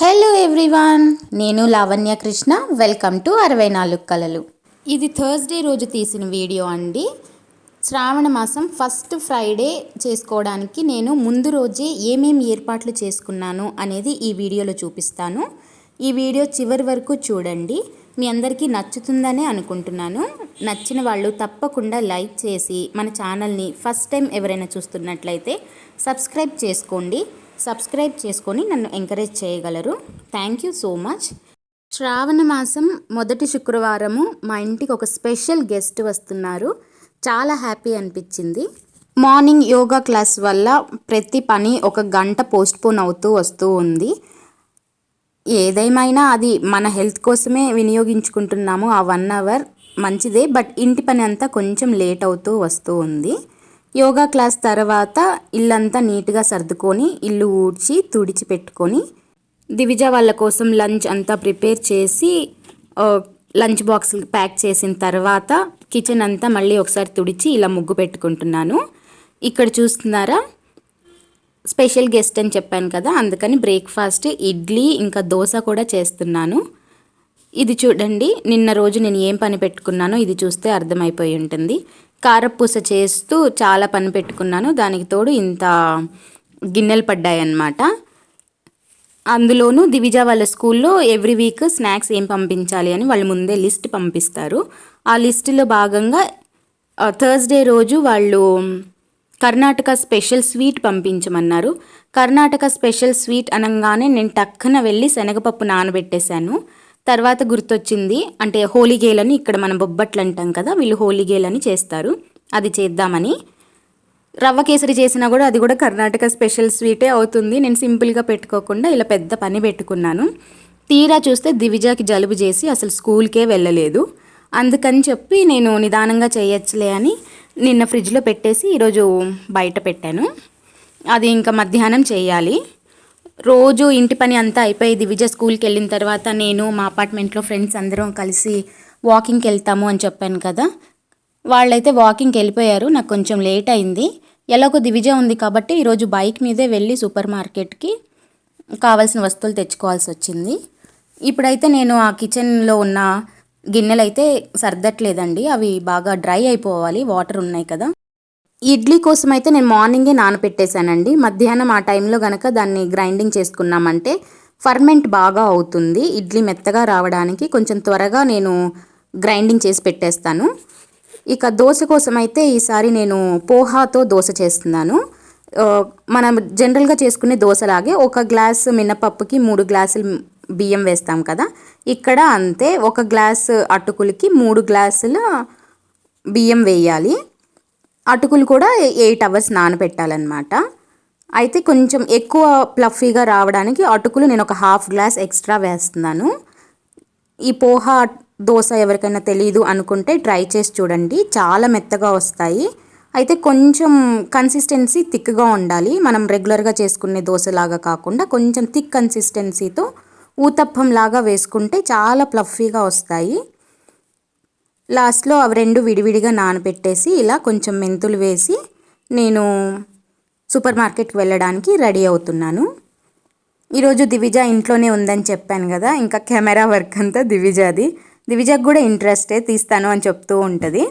Hello everyone నేను Lavanya Krishna. Welcome to అరవై నాలుగు కలలు ఇది థర్స్డే రోజు తీసిన వీడియో అండి. శ్రావణ మాసం ఫస్ట్ ఫ్రైడే చేసుకోవడానికి నేను ముందు రోజే ఏమేమి ఏర్పాట్లు చేసుకున్నాను అనేది ఈ వీడియోలో చూపిస్తాను. ఈ వీడియో చివరి వరకు చూడండి. మీ అందరికీ నచ్చుతుందనే అనుకుంటున్నాను. నచ్చిన వాళ్ళు తప్పకుండా లైక్ చేసి మన ఛానల్ని ఫస్ట్ టైం ఎవరైనా చూస్తున్నట్లయితే సబ్స్క్రైబ్ చేసుకోండి. సబ్స్క్రైబ్ చేసుకొని నన్ను ఎంకరేజ్ చేయగలరు. Thank you so much. Shravana మాసం మొదటి శుక్రవారము మా ఇంటికి ఒక స్పెషల్ గెస్ట్ వస్తున్నారు. చాలా హ్యాపీ అనిపించింది. మార్నింగ్ యోగా క్లాస్ వల్ల ప్రతి పని ఒక గంట పోస్ట్పోన్ అవుతూ వస్తూ ఉంది. ఏదేమైనా అది మన హెల్త్ కోసమే వినియోగించుకుంటున్నాము ఆ వన్ అవర్ మంచిదే బట్ ఇంటి పని అంతా కొంచెం లేట్ అవుతూ వస్తూ ఉంది. యోగా క్లాస్ తర్వాత ఇల్లంతా నీట్గా సర్దుకొని ఇల్లు ఊడ్చి తుడిచి పెట్టుకొని దివిజ వాళ్ళ కోసం లంచ్ అంతా ప్రిపేర్ చేసి లంచ్ బాక్స్ ప్యాక్ చేసిన తర్వాత కిచెన్ అంతా మళ్ళీ ఒకసారి తుడిచి ఇలా ముగ్గు పెట్టుకుంటున్నాను. ఇక్కడ చూస్తున్నారా? స్పెషల్ గెస్ట్ అని చెప్పాను కదా అందుకని బ్రేక్ఫాస్ట్ ఇడ్లీ ఇంకా దోశ కూడా చేస్తున్నాను. ఇది చూడండి నిన్న రోజు నేను ఏం పని పెట్టుకున్నానో ఇది చూస్తే అర్థమైపోయి ఉంటుంది. కారపూస చేస్తూ చాలా పని పెట్టుకున్నాను. దానికి తోడు ఇంత గిన్నెలు పడ్డాయన్నమాట. అందులోనూ దివిజ వాళ్ళ స్కూల్లో ఎవ్రీ వీక్ స్నాక్స్ ఏం పంపించాలి అని వాళ్ళు ముందే లిస్ట్ పంపిస్తారు. ఆ లిస్టులో భాగంగా థర్స్డే రోజు వాళ్ళు కర్ణాటక స్పెషల్ స్వీట్ పంపించమన్నారు. కర్ణాటక స్పెషల్ స్వీట్ అనగానే నేను టక్కన వెళ్ళి శనగపప్పు నానబెట్టేశాను. తర్వాత గుర్తొచ్చింది అంటే హోలీగేలని ఇక్కడ మనం బొబ్బట్లు అంటాం కదా వీళ్ళు హోలీగేలని చేస్తారు. అది చేద్దామని. రవ్వ కేసరి చేసినా కూడా అది కూడా కర్ణాటక స్పెషల్ స్వీటే అవుతుంది. నేను సింపుల్గా పెట్టుకోకుండా ఇలా పెద్ద పని పెట్టుకున్నాను. తీరా చూస్తే దివిజాకి జలుబు చేసి అసలు స్కూల్కే వెళ్ళలేదు. అందుకని చెప్పి నేను నిదానంగా చేయొచ్చులే అని నిన్న ఫ్రిడ్జ్లో పెట్టేసి ఈరోజు బయట పెట్టాను. అది ఇంకా మధ్యాహ్నం చేయాలి. రోజు ఇంటి పని అంతా అయిపోయి దివిజ స్కూల్కి వెళ్ళిన తర్వాత నేను మా అపార్ట్మెంట్లో ఫ్రెండ్స్ అందరం కలిసి వాకింగ్కి వెళ్తాము అని చెప్పాను కదా. వాళ్ళైతే వాకింగ్కి వెళ్ళిపోయారు. నాకు కొంచెం లేట్ అయింది. ఎలాగో దివిజ ఉంది కాబట్టి ఈరోజు బైక్ మీదే వెళ్ళి సూపర్ మార్కెట్కి కావాల్సిన వస్తువులు తెచ్చుకోవాల్సి వచ్చింది. ఇప్పుడైతే నేను ఆ కిచెన్లో ఉన్న గిన్నెలు అయితే సర్దట్లేదండి. అవి బాగా డ్రై అయిపోవాలి. వాటర్ ఉన్నాయి కదా. ఇడ్లీ కోసం అయితే నేను మార్నింగే నానపెట్టేశానండి. మధ్యాహ్నం ఆ టైంలో గనక దాన్ని గ్రైండింగ్ చేసుకున్నామంటే ఫర్మెంట్ బాగా అవుతుంది. ఇడ్లీ మెత్తగా రావడానికి కొంచెం త్వరగా నేను గ్రైండింగ్ చేసి పెట్టేస్తాను. ఇక దోశ కోసం అయితే ఈసారి నేను పోహాతో దోశ చేస్తున్నాను. మనం జనరల్గా చేసుకునే దోశలాగే ఒక గ్లాస్ మినపప్పుకి మూడు గ్లాసులు బియ్యం వేస్తాం కదా. ఇక్కడ అంతే ఒక గ్లాస్ అటుకులకి మూడు గ్లాసుల బియ్యం వేయాలి. అటుకులు కూడా ఎయిట్ అవర్స్ నానబెట్టాలన్నమాట. అయితే కొంచెం ఎక్కువ ప్లఫీగా రావడానికి అటుకులు నేను ఒక హాఫ్ గ్లాస్ ఎక్స్ట్రా వేస్తున్నాను. ఈ పోహా దోశ ఎవరికైనా తెలియదు అనుకుంటే ట్రై చేసి చూడండి. చాలా మెత్తగా వస్తాయి. అయితే కొంచెం కన్సిస్టెన్సీ థిక్గా ఉండాలి. మనం రెగ్యులర్గా చేసుకునే దోశలాగా కాకుండా కొంచెం థిక్ కన్సిస్టెన్సీతో ఊతప్పం లాగా వేసుకుంటే చాలా ప్లఫీగా వస్తాయి. లాస్ట్లో అవి రెండు విడివిడిగా నానబెట్టేసి ఇలా కొంచెం మెంతులు వేసి నేను సూపర్ మార్కెట్కి వెళ్ళడానికి రెడీ అవుతున్నాను. ఈరోజు దివిజ ఇంట్లోనే ఉందని చెప్పాను కదా ఇంకా కెమెరా వర్క్ అంతా దివిజాది. దివిజకు కూడా ఇంట్రెస్టే తీస్తాను అని చెప్తూ ఉంటుంది.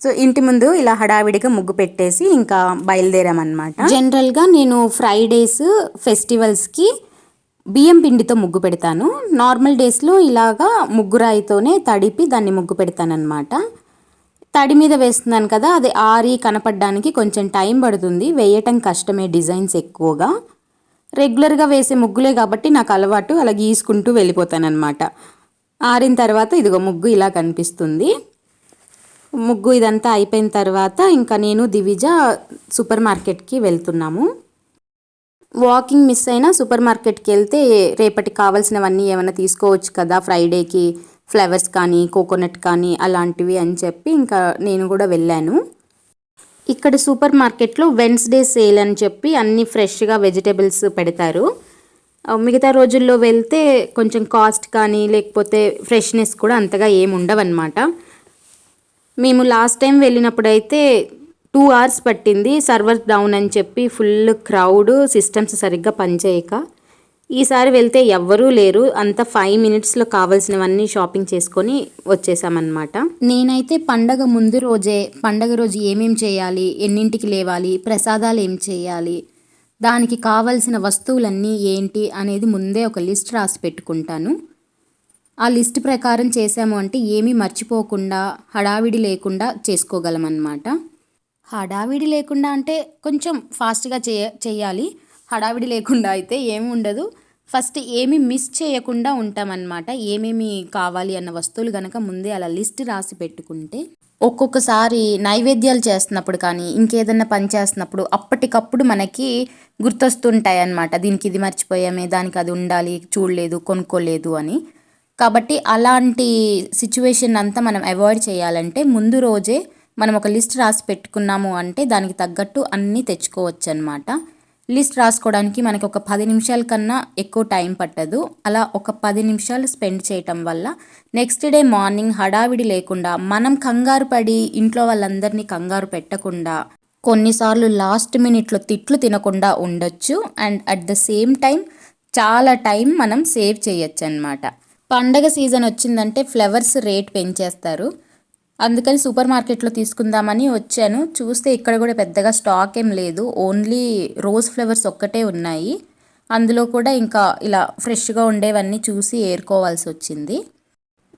సో ఇంటి ముందు ఇలా హడావిడిగా ముగ్గు పెట్టేసి ఇంకా బయలుదేరామన్నమాట. జనరల్గా నేను ఫ్రైడేస్ ఫెస్టివల్స్కి బియ్యం పిండితో ముగ్గు పెడతాను. నార్మల్ డేస్లో ఇలాగా ముగ్గురాయితోనే తడిపి దాన్ని ముగ్గు పెడతానన్నమాట. తడి మీద వేస్తున్నాను కదా అది ఆరి కనపడడానికి కొంచెం టైం పడుతుంది. వేయటం కష్టమే డిజైన్స్ ఎక్కువగా. రెగ్యులర్గా వేసే ముగ్గులే కాబట్టి నాకు అలవాటు అలా గీసుకుంటూ వెళ్ళిపోతానన్నమాట. ఆరిన తర్వాత ఇదిగో ముగ్గు ఇలా కనిపిస్తుంది. ముగ్గు ఇదంతా అయిపోయిన తర్వాత ఇంకా నేను దివిజ సూపర్ మార్కెట్కి వెళ్తున్నాము. వాకింగ్ మిస్ అయినా సూపర్ మార్కెట్కి వెళ్తే రేపటికి కావాల్సినవన్నీ ఏమైనా తీసుకోవచ్చు కదా ఫ్రైడేకి ఫ్లవర్స్ కానీ కోకోనట్ కానీ అలాంటివి అని చెప్పి ఇంకా నేను కూడా వెళ్ళాను. ఇక్కడ సూపర్ మార్కెట్లో వెన్స్డే సేల్ అని చెప్పి అన్ని ఫ్రెష్గా వెజిటేబుల్స్ పెడతారు. మిగతా రోజుల్లో వెళ్తే కొంచెం కాస్ట్ కానీ లేకపోతే ఫ్రెష్నెస్ కూడా అంతగా ఏమి ఉండవన్నమాట. మేము లాస్ట్ టైం వెళ్ళినప్పుడైతే టూ అవర్స్ పట్టింది సర్వర్ డౌన్ అని చెప్పి ఫుల్ క్రౌడ్ సిస్టమ్స్ సరిగ్గా పనిచేయక ఈసారి వెళ్తే ఎవ్వరూ లేరు. అంత ఫైవ్ మినిట్స్లో కావాల్సినవన్నీ షాపింగ్ చేసుకొని వచ్చేసామన్నమాట. నేనైతే పండగ ముందు రోజే పండగ రోజు ఏమేం చేయాలి ఎన్నింటికి లేవాలి ప్రసాదాలు ఏం చేయాలి దానికి కావలసిన వస్తువులన్నీ ఏంటి అనేది ముందే ఒక లిస్ట్ రాసి పెట్టుకుంటాను. ఆ లిస్ట్ ప్రకారం చేసాము అంటే ఏమీ మర్చిపోకుండా హడావిడి లేకుండా చేసుకోగలమన్నమాట. హడావిడి లేకుండా అంటే కొంచెం ఫాస్ట్గా చేయ చేయాలి. హడావిడి లేకుండా అయితే ఏమి ఉండదు. ఫస్ట్ ఏమి మిస్ చేయకుండా ఉంటామన్నమాట. ఏమేమి కావాలి అన్న వస్తువులు కనుక ముందే అలా లిస్ట్ రాసి పెట్టుకుంటే ఒక్కొక్కసారి నైవేద్యాలు చేస్తున్నప్పుడు కానీ ఇంకేదన్నా పని చేస్తున్నప్పుడు అప్పటికప్పుడు మనకి గుర్తొస్తుంటాయి అన్నమాట దీనికి ఇది మర్చిపోయామే దానికి అది ఉండాలి చూడలేదు కొనుక్కోలేదు అని. కాబట్టి అలాంటి సిచ్యువేషన్ అంతా మనం అవాయిడ్ చేయాలంటే ముందు రోజే మనం ఒక లిస్ట్ రాసి పెట్టుకున్నాము అంటే దానికి తగ్గట్టు అన్నీ తెచ్చుకోవచ్చు అనమాట లిస్ట్ రాసుకోవడానికి మనకి ఒక పది నిమిషాల కన్నా ఎక్కువ టైం పట్టదు. అలా ఒక పది నిమిషాలు స్పెండ్ చేయటం వల్ల నెక్స్ట్ డే మార్నింగ్ హడావిడి లేకుండా మనం కంగారు పడి ఇంట్లో వాళ్ళందరినీ కంగారు పెట్టకుండా కొన్నిసార్లు లాస్ట్ మినిట్లో తిట్లు తినకుండా ఉండొచ్చు. And at the same time చాలా టైం మనం సేవ్ చేయొచ్చు అనమాట పండగ సీజన్ వచ్చిందంటే ఫ్లవర్స్ రేట్ పెంచేస్తారు. అందుకని సూపర్ మార్కెట్లో తీసుకుందామని వచ్చాను. చూస్తే ఇక్కడ కూడా పెద్దగా స్టాక్ ఏం లేదు. ఓన్లీ రోజ్ ఫ్లవర్స్ ఒక్కటే ఉన్నాయి. అందులో కూడా ఇంకా ఇలా ఫ్రెష్గా ఉండేవన్నీ చూసి ఏరుకోవాల్సి వచ్చింది.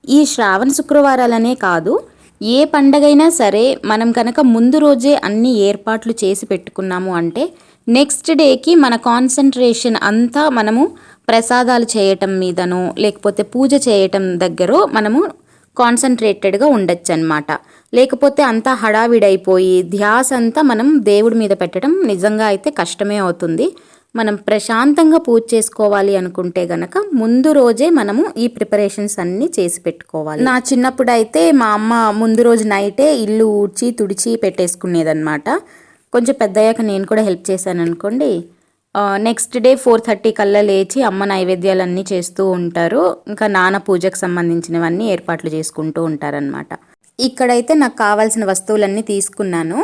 ఈ శ్రావణ శుక్రవారాలనే కాదు ఏ పండగైనా సరే మనం కనుక ముందు రోజే అన్ని ఏర్పాట్లు చేసి పెట్టుకున్నాము అంటే నెక్స్ట్ డేకి మన కాన్సన్ట్రేషన్ అంతా మనము ప్రసాదాలు చేయటం మీదనో లేకపోతే పూజ చేయటం దగ్గర మనము కాన్సన్ట్రేటెడ్గా ఉండొచ్చు అనమాట లేకపోతే అంతా హడావిడైపోయి ధ్యాస అంతా మనం దేవుడి మీద పెట్టడం నిజంగా అయితే కష్టమే అవుతుంది. మనం ప్రశాంతంగా పూజ చేసుకోవాలి అనుకుంటే గనక ముందు రోజే మనము ఈ ప్రిపరేషన్స్ అన్నీ చేసి పెట్టుకోవాలి. నా చిన్నప్పుడు అయితే మా అమ్మ ముందు రోజు నైటే ఇల్లు ఊడ్చి తుడిచి పెట్టేసుకునేదన్నమాట. కొంచెం పెద్దయ్యాక నేను కూడా హెల్ప్ చేశాను అనుకోండి నెక్స్ట్ డే ఫోర్ థర్టీ కల్లా లేచి అమ్మ నైవేద్యాలన్నీ చేస్తూ ఉంటారు. ఇంకా నాన్న పూజకు సంబంధించినవన్నీ ఏర్పాట్లు చేసుకుంటూ ఉంటారనమాట ఇక్కడైతే నాకు కావాల్సిన వస్తువులన్నీ తీసుకున్నాను.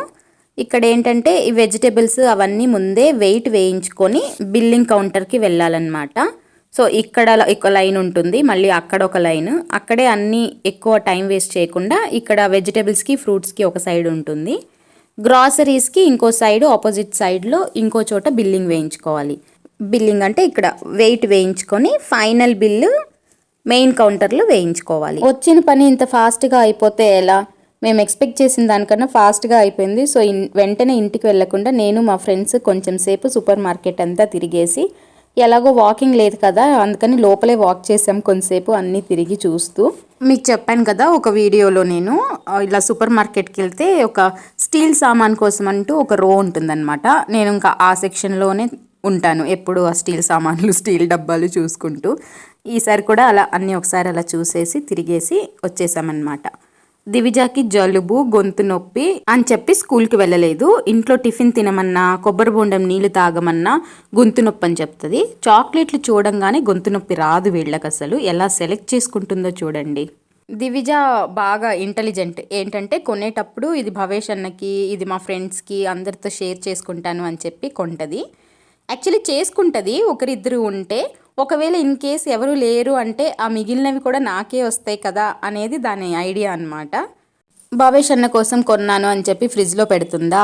ఇక్కడ ఏంటంటే ఈ వెజిటేబుల్స్ అవన్నీ ముందే వెయిట్ వేయించుకొని బిల్లింగ్ కౌంటర్కి వెళ్ళాలన్నమాట. సో ఇక్కడ ఒక లైన్ ఉంటుంది మళ్ళీ అక్కడ ఒక లైన్ అక్కడే అన్నీ ఎక్కువ టైం వేస్ట్ చేయకుండా ఇక్కడ వెజిటేబుల్స్కి ఫ్రూట్స్కి ఒక సైడ్ ఉంటుంది. గ్రాసరీస్కి ఇంకో సైడ్ ఆపోజిట్ సైడ్లో ఇంకో చోట బిల్లింగ్ వేయించుకోవాలి. బిల్లింగ్ అంటే ఇక్కడ వెయిట్ వేయించుకొని ఫైనల్ బిల్లు మెయిన్ కౌంటర్లో వేయించుకోవాలి. వచ్చిన పని ఇంత ఫాస్ట్గా అయిపోతే ఎలా? మేము ఎక్స్పెక్ట్ చేసిన దానికన్నా ఫాస్ట్గా అయిపోయింది. సో వెంటనే ఇంటికి వెళ్ళకుండా నేను మా ఫ్రెండ్స్ కొంచెం సేపు సూపర్ మార్కెట్ అంతా తిరిగేసి ఎలాగో వాకింగ్ లేదు కదా అందుకని లోపలే వాక్ చేసాం కొంతసేపు అన్నీ తిరిగి చూస్తూ. మీకు చెప్పాను కదా ఒక వీడియోలో నేను ఇలా సూపర్ మార్కెట్కి వెళ్తే ఒక స్టీల్ సామాన్ కోసం అంటూ ఒక రో ఉంటుందన్నమాట. నేను ఇంకా ఆ సెక్షన్లోనే ఉంటాను ఎప్పుడు ఆ స్టీల్ సామాన్లు స్టీల్ డబ్బాలు చూసుకుంటూ. ఈసారి కూడా అలా అన్నీ ఒకసారి అలా చూసేసి తిరిగేసి వచ్చేసామన్నమాట. దివిజాకి జలుబు గొంతు నొప్పి అని చెప్పి స్కూల్కి వెళ్ళలేదు. ఇంట్లో టిఫిన్ తినమన్నా కొబ్బరి బొండం నీళ్ళు తాగమన్నా గొంతు నొప్పి అని చెప్తుంది. చాక్లెట్లు చూడంగానే గొంతు నొప్పి రాదు వీళ్ళకి అసలు. ఎలా సెలెక్ట్ చేసుకుంటుందో చూడండి. దివిజ బాగా ఇంటెలిజెంట్. ఏంటంటే కొనేటప్పుడు ఇది భవేష్ అన్నకి ఇది మా ఫ్రెండ్స్కి అందరితో షేర్ చేసుకుంటాను అని చెప్పి కొంటది. యాక్చువల్లీ చేసుకుంటుంది. ఒకరిద్దరు ఉంటే ఒకవేళ ఇన్ కేస్ ఎవరు లేరు అంటే ఆ మిగిలినవి కూడా నాకే వస్తాయి కదా అనేది దాని ఐడియా అనమాట భవేష్ అన్న కోసం కొన్నాను అని చెప్పి ఫ్రిడ్జ్లో పెడుతుందా?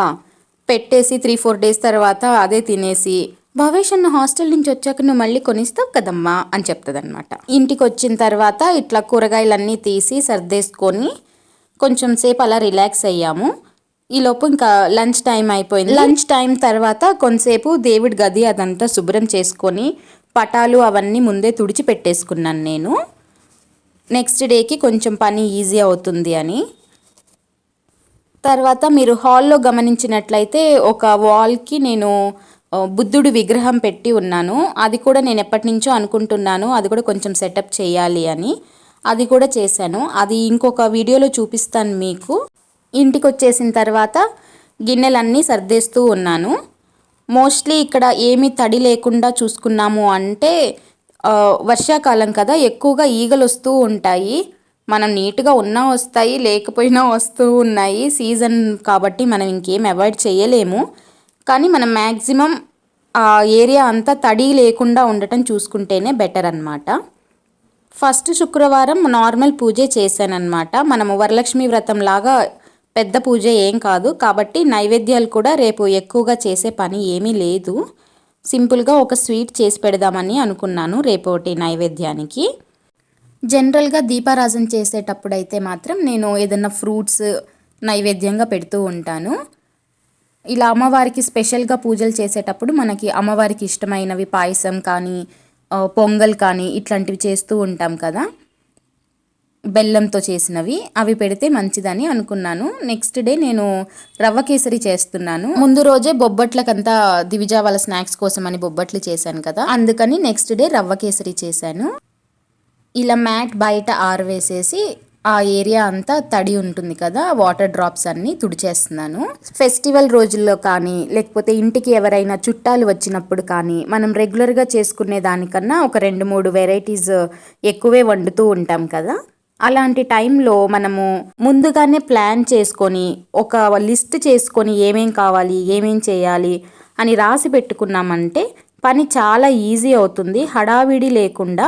పెట్టేసి త్రీ ఫోర్ డేస్ తర్వాత అదే తినేసి భవేష్ అన్న హాస్టల్ నుంచి వచ్చాక నువ్వు మళ్ళీ కొనిస్తావు కదమ్మా అని చెప్తుంది అనమాట ఇంటికి వచ్చిన తర్వాత ఇట్లా కూరగాయలన్నీ తీసి సర్దేసుకొని కొంచెం సేపు అలా రిలాక్స్ అయ్యాము. ఈలోపు ఇంకా లంచ్ టైం అయిపోయింది. లంచ్ టైం తర్వాత కొంతసేపు దేవుడి గది అదంతా శుభ్రం చేసుకొని పటాలు అవన్నీ ముందే తుడిచి పెట్టేసుకున్నాను నేను. నెక్స్ట్ డేకి కొంచెం పని ఈజీ అవుతుంది అని. తర్వాత మీరు హాల్లో గమనించినట్లయితే ఒక వాల్కి నేను బుద్ధుడు విగ్రహం పెట్టి ఉన్నాను. అది కూడా నేను ఎప్పటి నుంచో అనుకుంటున్నాను. అది కూడా కొంచెం సెటప్ చేయాలి అని. అది కూడా చేశాను. అది ఇంకొక వీడియోలో చూపిస్తాను మీకు. ఇంటికి వచ్చేసిన తర్వాత గిన్నెలన్నీ సర్దేస్తూ ఉన్నాను. మోస్ట్లీ ఇక్కడ ఏమీ తడి లేకుండా చూసుకున్నాము అంటే వర్షాకాలం కదా ఎక్కువగా ఈగలు వస్తూ ఉంటాయి. మనం నీట్గా ఉన్నా వస్తాయి లేకపోయినా వస్తూ ఉన్నాయి సీజన్ కాబట్టి మనం ఇంకేం అవాయిడ్ చేయలేము. కానీ మనం మ్యాక్సిమం ఆ ఏరియా అంతా తడి లేకుండా ఉండటం చూసుకుంటేనే బెటర్ అనమాట ఫస్ట్ శుక్రవారం నార్మల్ పూజ చేశానన్నమాట. మనము వరలక్ష్మి వ్రతం లాగా పెద్ద పూజ ఏం కాదు. కాబట్టి నైవేద్యాలు కూడా రేపు ఎక్కువగా చేసే పని ఏమీ లేదు. సింపుల్గా ఒక స్వీట్ చేసి పెడదామని అనుకున్నాను రేపోటి నైవేద్యానికి. జనరల్గా దీపారాజన చేసేటప్పుడు అయితే మాత్రం నేను ఏదన్నా ఫ్రూట్స్ నైవేద్యంగా పెడుతూ ఉంటాను. ఇలా అమ్మవారికి స్పెషల్గా పూజలు చేసేటప్పుడు మనకి అమ్మవారికి ఇష్టమైనవి పాయసం కానీ పొంగల్ కానీ ఇట్లాంటివి చేస్తూ ఉంటాం కదా. బెల్లంతో చేసినవి. అవి పెడితే మంచిదని అనుకున్నాను. నెక్స్ట్ డే నేను రవ్వ కేసరి చేస్తున్నాను. ముందు రోజే బొబ్బట్లకంతా దివిజా వాళ్ళ స్నాక్స్ కోసం అని బొబ్బట్లు చేశాను కదా. అందుకని నెక్స్ట్ డే రవ్వ కేసరి చేశాను. ఇలా మ్యాట్ బయట ఆరవేసేసి ఆ ఏరియా అంతా తడి ఉంటుంది కదా వాటర్ డ్రాప్స్ అన్నీ తుడిచేస్తున్నాను. ఫెస్టివల్ రోజుల్లో కానీ లేకపోతే ఇంటికి ఎవరైనా చుట్టాలు వచ్చినప్పుడు కానీ మనం రెగ్యులర్గా చేసుకునే దానికన్నా ఒక రెండు మూడు వెరైటీస్ ఎక్కువే వండుతూ ఉంటాం కదా. అలాంటి టైంలో మనము ముందుగానే ప్లాన్ చేసుకొని ఒక లిస్ట్ చేసుకొని ఏమేం కావాలి ఏమేం చేయాలి అని రాసి పెట్టుకున్నామంటే పని చాలా ఈజీ అవుతుంది. హడావిడి లేకుండా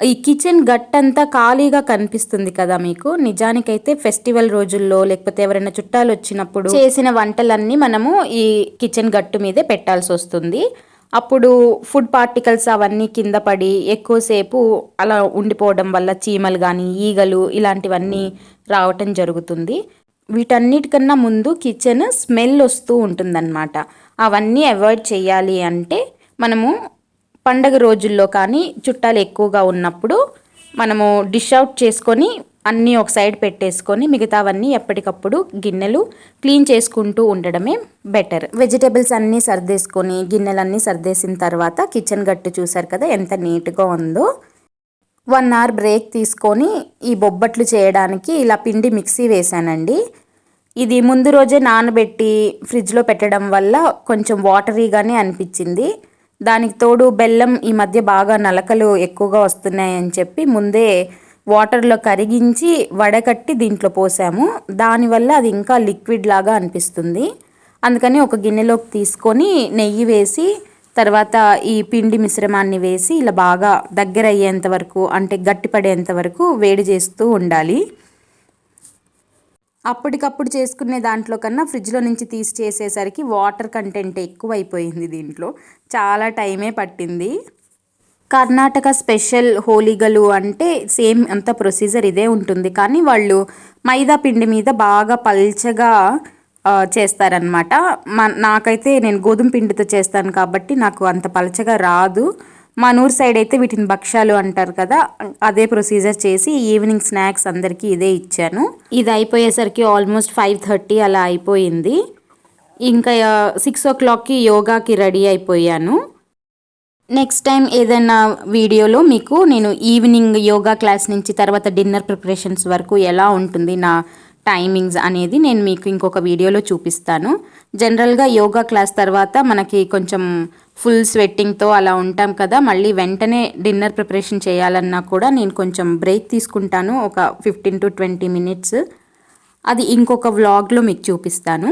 ఈ కిచెన్ గట్టంతా ఖాళీగా కనిపిస్తుంది కదా మీకు? నిజానికైతే ఫెస్టివల్ రోజుల్లో లేకపోతే ఎవరైనా చుట్టాలు వచ్చినప్పుడు చేసిన వంటలన్నీ మనము ఈ కిచెన్ గట్టు మీదే పెట్టాల్సి వస్తుంది అప్పుడు ఫుడ్ పార్టికల్స్ అవన్నీ కింద పడి ఎక్కువసేపు అలా ఉండిపోవడం వల్ల చీమలు కానీ ఈగలు ఇలాంటివన్నీ రావటం జరుగుతుంది. వీటన్నిటికన్నా ముందు కిచెన్ స్మెల్ వస్తూ ఉంటుందన్నమాట. అవన్నీ అవాయిడ్ చేయాలి అంటే మనము పండగ రోజుల్లో కానీ చుట్టాలు ఎక్కువగా ఉన్నప్పుడు మనము డిష్ అవుట్ చేసుకొని అన్నీ ఒక సైడ్ పెట్టేసుకొని మిగతావన్నీ ఎప్పటికప్పుడు గిన్నెలు క్లీన్ చేసుకుంటూ ఉండడమే బెటర్. వెజిటేబుల్స్ అన్నీ సర్దేసుకొని గిన్నెలన్నీ సర్దేసిన తర్వాత కిచెన్ గట్టు చూసారు కదా ఎంత నీట్గా ఉందో. వన్ అవర్ బ్రేక్ తీసుకొని ఈ బొబ్బట్లు చేయడానికి ఇలా పిండి మిక్సీ వేసానండి ఇది ముందు రోజే నానబెట్టి ఫ్రిడ్జ్లో పెట్టడం వల్ల కొంచెం వాటరీగానే అనిపించింది. దానికి తోడు బెల్లం ఈ మధ్య బాగా నలకలు ఎక్కువగా వస్తున్నాయని చెప్పి ముందే వాటర్లో కరిగించి వడకట్టి దీంట్లో పోసాము. దానివల్ల అది ఇంకా లిక్విడ్ లాగా అనిపిస్తుంది. అందుకని ఒక గిన్నెలోకి తీసుకొని నెయ్యి వేసి తర్వాత ఈ పిండి మిశ్రమాన్ని వేసి ఇలా బాగా దగ్గర అయ్యేంత వరకు అంటే గట్టిపడేంత వరకు వేడి చేస్తూ ఉండాలి. అప్పటికప్పుడు చేసుకునే దాంట్లో కన్నా ఫ్రిడ్జ్లో నుంచి తీసి చేసేసరికి వాటర్ కంటెంట్ ఎక్కువ అయిపోయింది దీంట్లో. చాలా టైమే పట్టింది. కర్ణాటక స్పెషల్ హోలీగలు అంటే సేమ్ అంత ప్రొసీజర్ ఇదే ఉంటుంది. కానీ వాళ్ళు మైదా పిండి మీద బాగా పల్చగా చేస్తారనమాట మా నాకైతే నేను గోధుమ పిండితో చేస్తాను కాబట్టి నాకు అంత పలచగా రాదు. మా నూరు సైడ్ అయితే వీటిని భక్ష్యాలు అంటారు కదా అదే ప్రొసీజర్ చేసి ఈవినింగ్ స్నాక్స్ అందరికీ ఇదే ఇచ్చాను. ఇది అయిపోయేసరికి ఆల్మోస్ట్ ఫైవ్ థర్టీ అలా అయిపోయింది. ఇంకా సిక్స్ ఓ క్లాక్కి యోగాకి రెడీ అయిపోయాను. నెక్స్ట్ టైం ఏదైనా వీడియోలో మీకు నేను ఈవినింగ్ యోగా క్లాస్ నుంచి తర్వాత డిన్నర్ ప్రిపరేషన్స్ వరకు ఎలా ఉంటుంది నా టైమింగ్స్ అనేది నేను మీకు ఇంకొక వీడియోలో చూపిస్తాను. జనరల్గా యోగా క్లాస్ తర్వాత మనకి కొంచెం ఫుల్ స్వెట్టింగ్తో అలా ఉంటాం కదా మళ్ళీ వెంటనే డిన్నర్ ప్రిపరేషన్ చేయాలన్నా కూడా నేను కొంచెం బ్రేక్ తీసుకుంటాను ఒక ఫిఫ్టీన్ టు ట్వంటీ మినిట్స్ అది ఇంకొక వ్లాగ్లో మీకు చూపిస్తాను.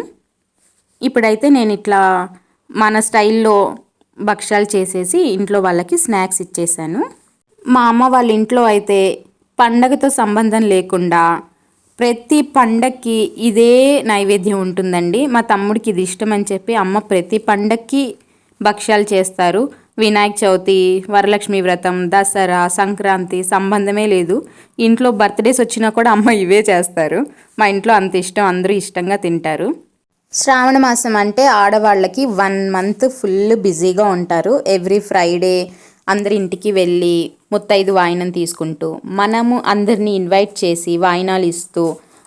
ఇప్పుడైతే నేను ఇట్లా మన స్టైల్లో భక్ష్యాలు చేసేసి ఇంట్లో వాళ్ళకి స్నాక్స్ ఇచ్చేసాను. మా అమ్మ వాళ్ళ ఇంట్లో అయితే పండగతో సంబంధం లేకుండా ప్రతి పండక్కి ఇదే నైవేద్యం ఉంటుందండి. మా తమ్ముడికి ఇది ఇష్టం అని చెప్పి అమ్మ ప్రతి పండక్కి భక్ష్యాలు చేస్తారు. వినాయక చవితి వరలక్ష్మి వ్రతం దసరా సంక్రాంతి సంబంధమే లేదు. ఇంట్లో బర్త్డేస్ వచ్చినా కూడా అమ్మ ఇవే చేస్తారు. మా ఇంట్లో అంత ఇష్టం అందరూ ఇష్టంగా తింటారు. శ్రావణ మాసం అంటే ఆడవాళ్ళకి వన్ మంత్ ఫుల్ బిజీగా ఉంటారు. ఎవ్రీ ఫ్రైడే అందరి ఇంటికి వెళ్ళి ముత్తైదు వాయినం తీసుకుంటూ మనము అందరినీ ఇన్వైట్ చేసి వాయినాలు ఇస్తూ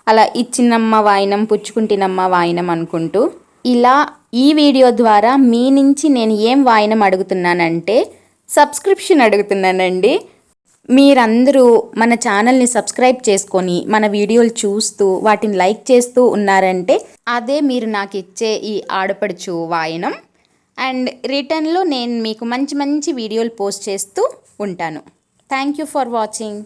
అలా ఇచ్చినమ్మ వాయినం పుచ్చుకుంటినమ్మ వాయినం అనుకుంటూ ఇలా ఈ వీడియో ద్వారా మీ నుంచి నేను ఏం వాయినం అడుగుతున్నానంటే సబ్స్క్రిప్షన్ అడుగుతున్నానండి. మీరందరూ మన ఛానల్ని సబ్స్క్రైబ్ చేసుకొని మన వీడియోలు చూస్తూ వాటిని లైక్ చేస్తూ ఉన్నారంటే అదే మీరు నాకు ఇచ్చే ఈ ఆడపడుచు వాయనం. అండ్ రిటర్న్లో నేను మీకు మంచి మంచి వీడియోలు పోస్ట్ చేస్తూ ఉంటాను. Thank you for watching.